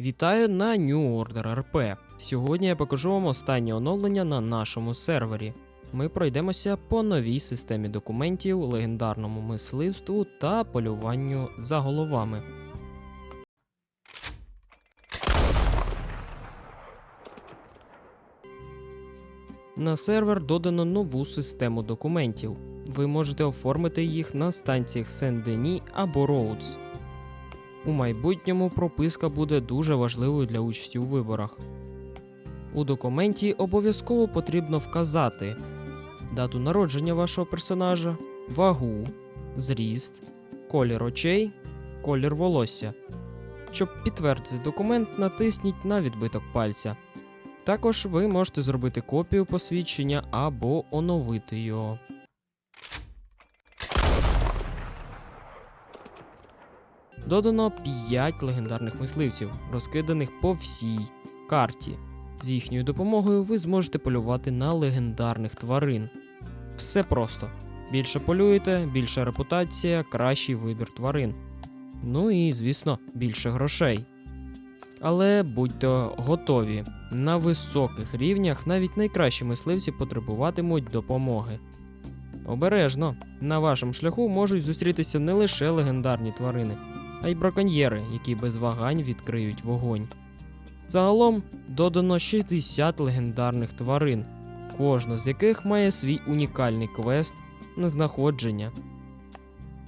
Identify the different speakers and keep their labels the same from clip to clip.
Speaker 1: Вітаю на New Order RP. Сьогодні я покажу вам останнє оновлення на нашому сервері. Ми пройдемося по новій системі документів, легендарному мисливству та полюванню за головами. На сервер додано нову систему документів. Ви можете оформити їх на станціях Сен-Дені або Роудс. У майбутньому прописка буде дуже важливою для участі у виборах. У документі обов'язково потрібно вказати дату народження вашого персонажа, вагу, зріст, колір очей, колір волосся. Щоб підтвердити документ, натисніть на відбиток пальця. Також ви можете зробити копію посвідчення або оновити його. Додано 5 легендарних мисливців, розкиданих по всій карті. З їхньою допомогою ви зможете полювати на легендарних тварин. Все просто. Більше полюєте, більша репутація, кращий вибір тварин. Ну і, звісно, більше грошей. Але будьте готові, на високих рівнях навіть найкращі мисливці потребуватимуть допомоги. Обережно, на вашому шляху можуть зустрітися не лише легендарні тварини, а й браконьєри, які без вагань відкриють вогонь. Загалом додано 60 легендарних тварин, кожна з яких має свій унікальний квест на знаходження.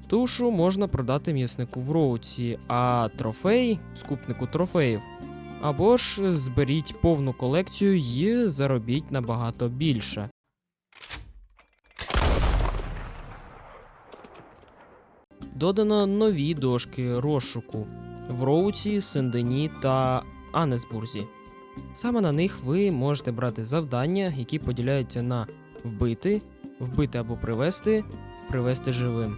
Speaker 1: Тушу можна продати м'яснику в роуці, а трофей скупнику трофеїв. Або ж зберіть повну колекцію і заробіть набагато більше. Додано нові дошки розшуку в Роуці, Сендені та Анесбурзі. Саме на них ви можете брати завдання, які поділяються на вбити, вбити або привести, привести живим.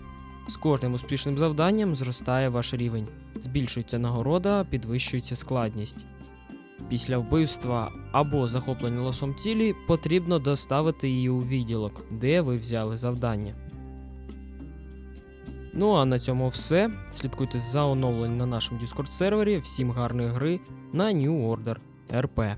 Speaker 1: З кожним успішним завданням зростає ваш рівень, збільшується нагорода, підвищується складність. Після вбивства або захоплення лосом цілі потрібно доставити її у відділок, де ви взяли завдання. Ну а на цьому все. Слідкуйте за оновленням на нашому Discord сервері. Всім гарної гри на New Order RP.